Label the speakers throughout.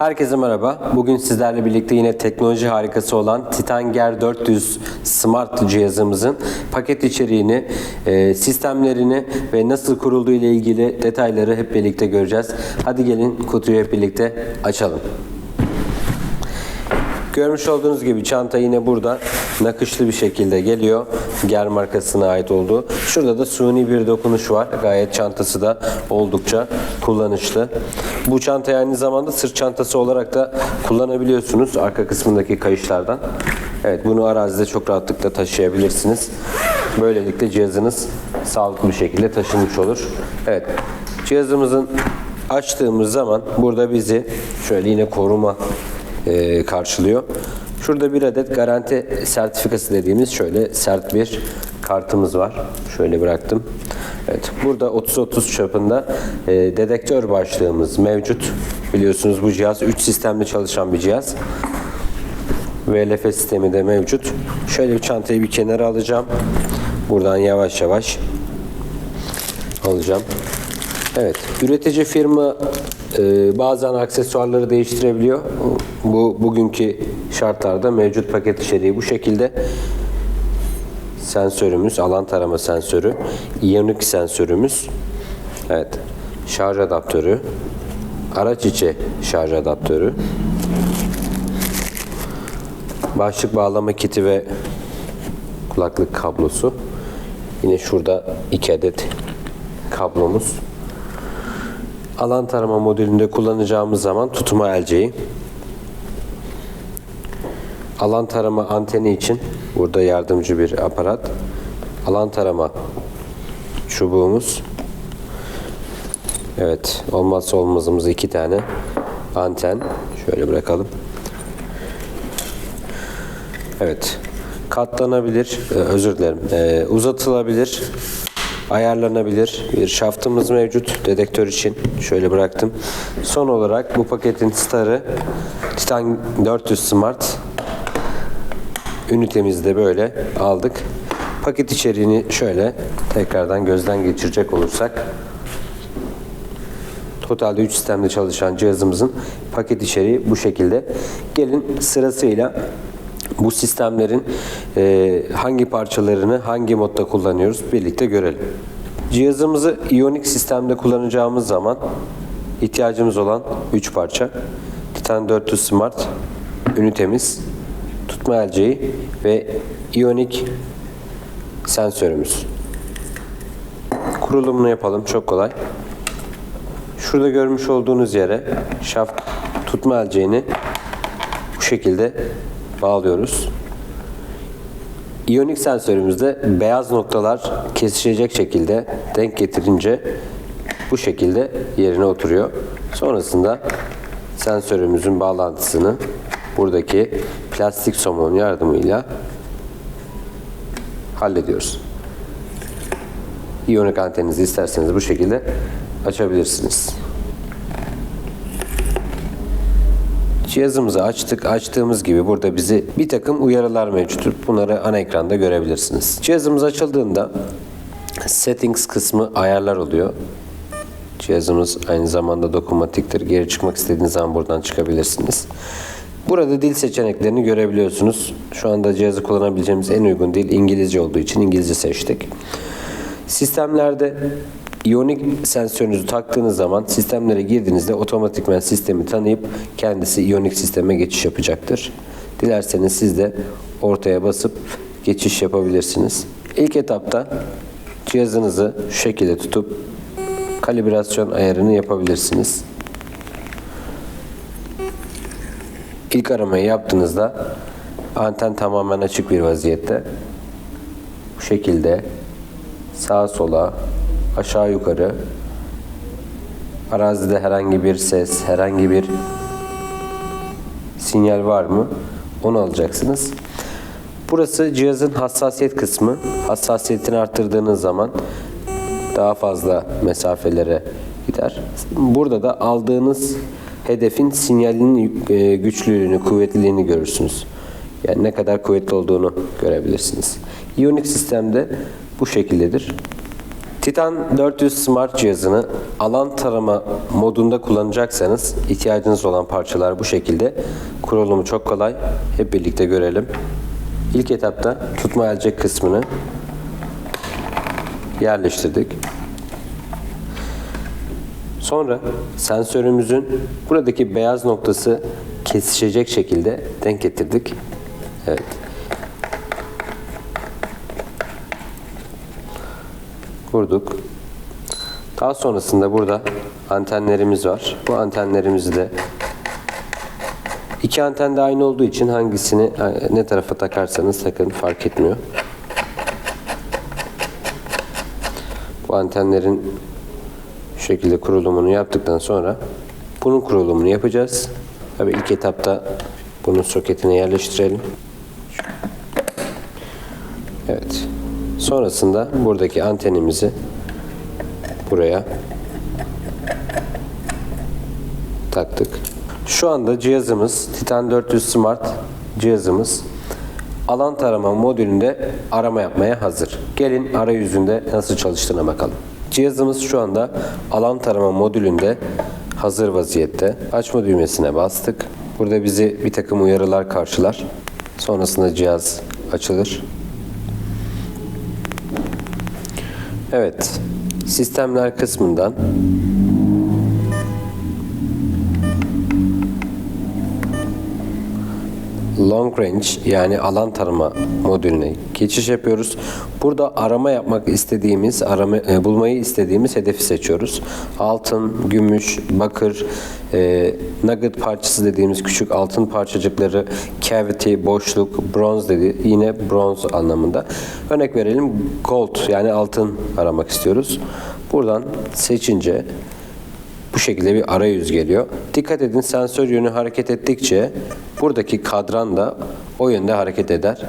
Speaker 1: Herkese merhaba. Bugün sizlerle birlikte yine teknoloji harikası olan Titan Gear 400 Smart cihazımızın paket içeriğini, e, sistemlerini ve nasıl kurulduğu ile ilgili detayları hep birlikte göreceğiz. Hadi gelin kutuyu hep birlikte açalım. Görmüş olduğunuz gibi çanta yine burada nakışlı bir şekilde geliyor. Ger markasına ait olduğu. Şurada da suni bir dokunuş var. Gayet çantası da oldukça kullanışlı. Bu çantayı aynı zamanda sırt çantası olarak da kullanabiliyorsunuz arka kısmındaki kayışlardan. Evet bunu arazide çok rahatlıkla taşıyabilirsiniz. Böylelikle cihazınız sağlıklı bir şekilde taşınmış olur. Evet cihazımızın açtığımız zaman burada bizi şöyle yine koruma e, karşılıyor. Şurada bir adet garanti sertifikası dediğimiz şöyle sert bir kartımız var. Şöyle bıraktım. Evet, burada 30-30 çapında e, dedektör başlığımız mevcut. Biliyorsunuz bu cihaz 3 sistemli çalışan bir cihaz. VLF sistemi de mevcut. Şöyle bir çantayı bir kenara alacağım. Buradan yavaş yavaş alacağım. Evet, üretici firma e, bazen aksesuarları değiştirebiliyor. Bu bugünkü şartlarda mevcut paket içeriği bu şekilde. Sensörümüz, alan tarama sensörü, iyonik sensörümüz. Evet, şarj adaptörü, araç içi şarj adaptörü, başlık bağlama kiti ve kulaklık kablosu. Yine şurada iki adet kablomuz. Alan tarama modülünde kullanacağımız zaman tutma elceği. Alan tarama anteni için burada yardımcı bir aparat. Alan tarama çubuğumuz. Evet, olmazsa olmazımız iki tane anten. Şöyle bırakalım. Evet, katlanabilir, e, özür dilerim, e, uzatılabilir ayarlanabilir bir şaftımız mevcut dedektör için. Şöyle bıraktım. Son olarak bu paketin starı Titan 400 Smart ünitemizi de böyle aldık. Paket içeriğini şöyle tekrardan gözden geçirecek olursak Totalde 3 sistemde çalışan cihazımızın paket içeriği bu şekilde. Gelin sırasıyla bu sistemlerin e, hangi parçalarını hangi modda kullanıyoruz birlikte görelim. Cihazımızı iyonik sistemde kullanacağımız zaman ihtiyacımız olan 3 parça Titan 400 Smart ünitemiz, tutma elceği ve iyonik sensörümüz. Kurulumunu yapalım çok kolay. Şurada görmüş olduğunuz yere şaft tutma elceğini bu şekilde bağlıyoruz. İyonik sensörümüzde beyaz noktalar kesişecek şekilde denk getirince bu şekilde yerine oturuyor. Sonrasında sensörümüzün bağlantısını buradaki plastik somun yardımıyla hallediyoruz. İyonik anteninizi isterseniz bu şekilde açabilirsiniz. Cihazımızı açtık. Açtığımız gibi burada bizi bir takım uyarılar mevcut. Bunları ana ekranda görebilirsiniz. Cihazımız açıldığında settings kısmı ayarlar oluyor. Cihazımız aynı zamanda dokunmatiktir. Geri çıkmak istediğiniz zaman buradan çıkabilirsiniz. Burada dil seçeneklerini görebiliyorsunuz. Şu anda cihazı kullanabileceğimiz en uygun dil İngilizce olduğu için İngilizce seçtik. Sistemlerde iyonik sensörünüzü taktığınız zaman sistemlere girdiğinizde otomatikman sistemi tanıyıp kendisi iyonik sisteme geçiş yapacaktır. Dilerseniz siz de ortaya basıp geçiş yapabilirsiniz. İlk etapta cihazınızı şu şekilde tutup kalibrasyon ayarını yapabilirsiniz. İlk aramayı yaptığınızda anten tamamen açık bir vaziyette. Bu şekilde sağa sola aşağı yukarı arazide herhangi bir ses, herhangi bir sinyal var mı? Onu alacaksınız. Burası cihazın hassasiyet kısmı. Hassasiyetini arttırdığınız zaman daha fazla mesafelere gider. Burada da aldığınız hedefin sinyalinin e, güçlülüğünü, kuvvetliliğini görürsünüz. Yani ne kadar kuvvetli olduğunu görebilirsiniz. İyonik sistemde bu şekildedir. Titan 400 Smart cihazını alan tarama modunda kullanacaksanız ihtiyacınız olan parçalar bu şekilde. Kurulumu çok kolay. Hep birlikte görelim. İlk etapta tutma elcek kısmını yerleştirdik. Sonra sensörümüzün buradaki beyaz noktası kesişecek şekilde denk getirdik. Evet. Vurduk. Daha sonrasında burada antenlerimiz var. Bu antenlerimizi de iki anten de aynı olduğu için hangisini ne tarafa takarsanız takın fark etmiyor. Bu antenlerin şekilde kurulumunu yaptıktan sonra bunun kurulumunu yapacağız. Tabii ilk etapta bunun soketine yerleştirelim. Evet. Sonrasında buradaki antenimizi buraya taktık. Şu anda cihazımız Titan 400 Smart cihazımız alan tarama modülünde arama yapmaya hazır. Gelin arayüzünde nasıl çalıştığına bakalım. Cihazımız şu anda alan tarama modülünde hazır vaziyette. Açma düğmesine bastık. Burada bizi bir takım uyarılar karşılar. Sonrasında cihaz açılır. Evet. Sistemler kısmından long range yani alan tarama modülüne geçiş yapıyoruz. Burada arama yapmak istediğimiz, arama e, bulmayı istediğimiz hedefi seçiyoruz. Altın, gümüş, bakır, e, nugget parçası dediğimiz küçük altın parçacıkları, cavity, boşluk, bronz dedi. Yine bronz anlamında. Örnek verelim gold yani altın aramak istiyoruz. Buradan seçince bu şekilde bir arayüz geliyor. Dikkat edin sensör yönü hareket ettikçe buradaki kadran da o yönde hareket eder.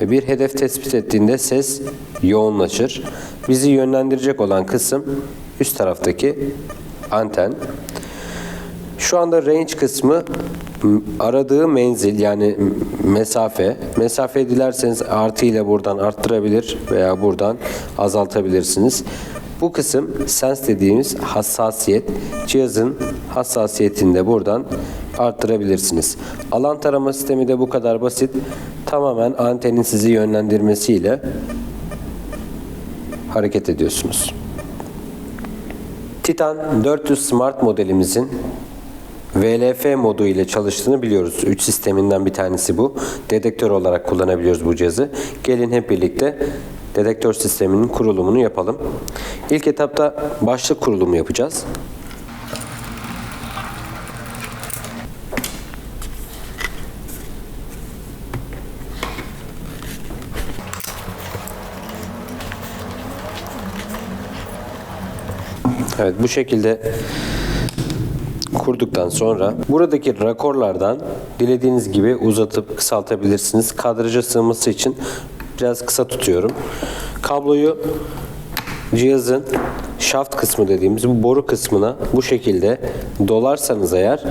Speaker 1: Ve bir hedef tespit ettiğinde ses yoğunlaşır. Bizi yönlendirecek olan kısım üst taraftaki anten. Şu anda range kısmı aradığı menzil yani mesafe. Mesafe dilerseniz artı ile buradan arttırabilir veya buradan azaltabilirsiniz. Bu kısım sens dediğimiz hassasiyet. Cihazın hassasiyetini de buradan arttırabilirsiniz. Alan tarama sistemi de bu kadar basit. Tamamen antenin sizi yönlendirmesiyle hareket ediyorsunuz. Titan 400 Smart modelimizin VLF modu ile çalıştığını biliyoruz. 3 sisteminden bir tanesi bu. Dedektör olarak kullanabiliyoruz bu cihazı. Gelin hep birlikte dedektör sisteminin kurulumunu yapalım. İlk etapta başlık kurulumu yapacağız. Evet bu şekilde kurduktan sonra buradaki rakorlardan dilediğiniz gibi uzatıp kısaltabilirsiniz. Kadraja sığması için biraz kısa tutuyorum. Kabloyu cihazın şaft kısmı dediğimiz bu boru kısmına bu şekilde dolarsanız eğer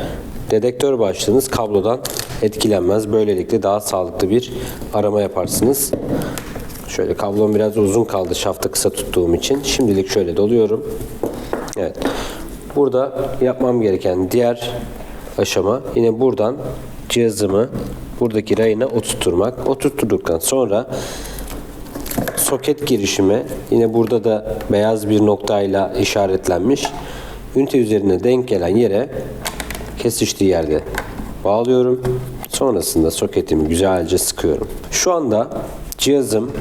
Speaker 1: dedektör başlığınız kablodan etkilenmez. Böylelikle daha sağlıklı bir arama yaparsınız. Şöyle kablom biraz uzun kaldı şaftı kısa tuttuğum için. Şimdilik şöyle doluyorum. Evet. Burada yapmam gereken diğer aşama yine buradan cihazımı buradaki rayına oturtturmak. Oturtturduktan sonra soket girişimi yine burada da beyaz bir noktayla işaretlenmiş. Ünite üzerine denk gelen yere kesiştiği yerde bağlıyorum. Sonrasında soketimi güzelce sıkıyorum. Şu anda cihazım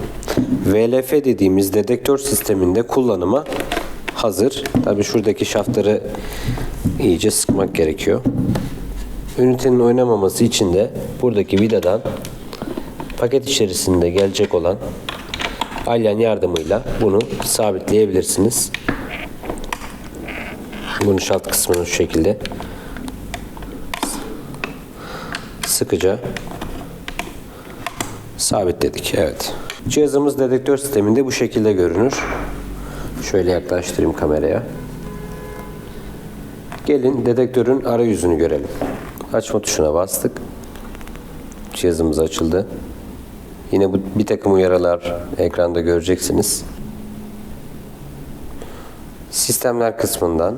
Speaker 1: VLF dediğimiz dedektör sisteminde kullanıma hazır. Tabii şuradaki şaftları iyice sıkmak gerekiyor. Ünitenin oynamaması için de buradaki vidadan paket içerisinde gelecek olan alyan yardımıyla bunu sabitleyebilirsiniz. Bunu şalt kısmını şu şekilde sıkıca sabitledik. Evet. Cihazımız dedektör sisteminde bu şekilde görünür. Şöyle yaklaştırayım kameraya. Gelin dedektörün arayüzünü görelim. Açma tuşuna bastık. Cihazımız açıldı. Yine bu bir takım uyarılar ekranda göreceksiniz. Sistemler kısmından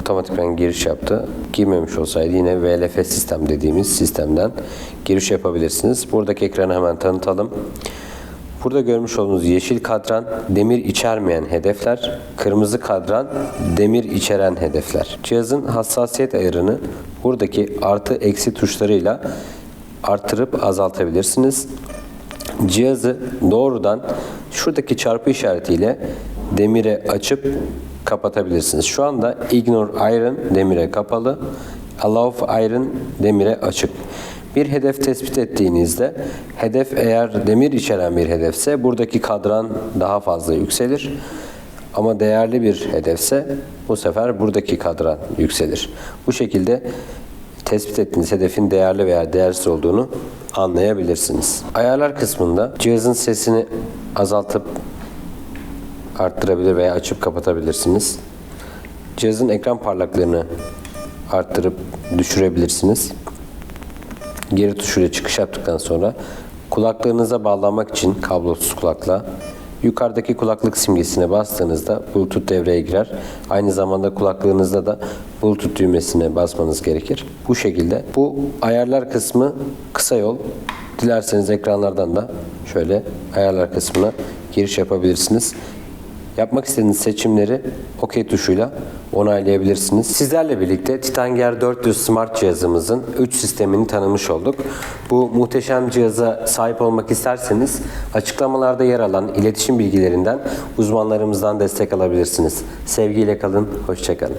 Speaker 1: otomatikman giriş yaptı. Girmemiş olsaydı yine VLF sistem dediğimiz sistemden giriş yapabilirsiniz. Buradaki ekranı hemen tanıtalım. Burada görmüş olduğunuz yeşil kadran demir içermeyen hedefler, kırmızı kadran demir içeren hedefler. Cihazın hassasiyet ayarını buradaki artı eksi tuşlarıyla artırıp azaltabilirsiniz. Cihazı doğrudan şuradaki çarpı işaretiyle demire açıp kapatabilirsiniz. Şu anda Ignore Iron demire kapalı, Allow Iron demire açık. Bir hedef tespit ettiğinizde hedef eğer demir içeren bir hedefse buradaki kadran daha fazla yükselir. Ama değerli bir hedefse bu sefer buradaki kadran yükselir. Bu şekilde tespit ettiğiniz hedefin değerli veya değersiz olduğunu anlayabilirsiniz. Ayarlar kısmında cihazın sesini azaltıp arttırabilir veya açıp kapatabilirsiniz. Cihazın ekran parlaklığını arttırıp düşürebilirsiniz. Geri tuşuyla çıkış yaptıktan sonra kulaklığınıza bağlamak için kablosuz kulakla yukarıdaki kulaklık simgesine bastığınızda Bluetooth devreye girer. Aynı zamanda kulaklığınızda da Bluetooth düğmesine basmanız gerekir. Bu şekilde bu ayarlar kısmı kısa yol. Dilerseniz ekranlardan da şöyle ayarlar kısmına giriş yapabilirsiniz. Yapmak istediğiniz seçimleri OK tuşuyla onaylayabilirsiniz. Sizlerle birlikte Titanger 400 Smart cihazımızın 3 sistemini tanımış olduk. Bu muhteşem cihaza sahip olmak isterseniz açıklamalarda yer alan iletişim bilgilerinden uzmanlarımızdan destek alabilirsiniz. Sevgiyle kalın, hoşçakalın.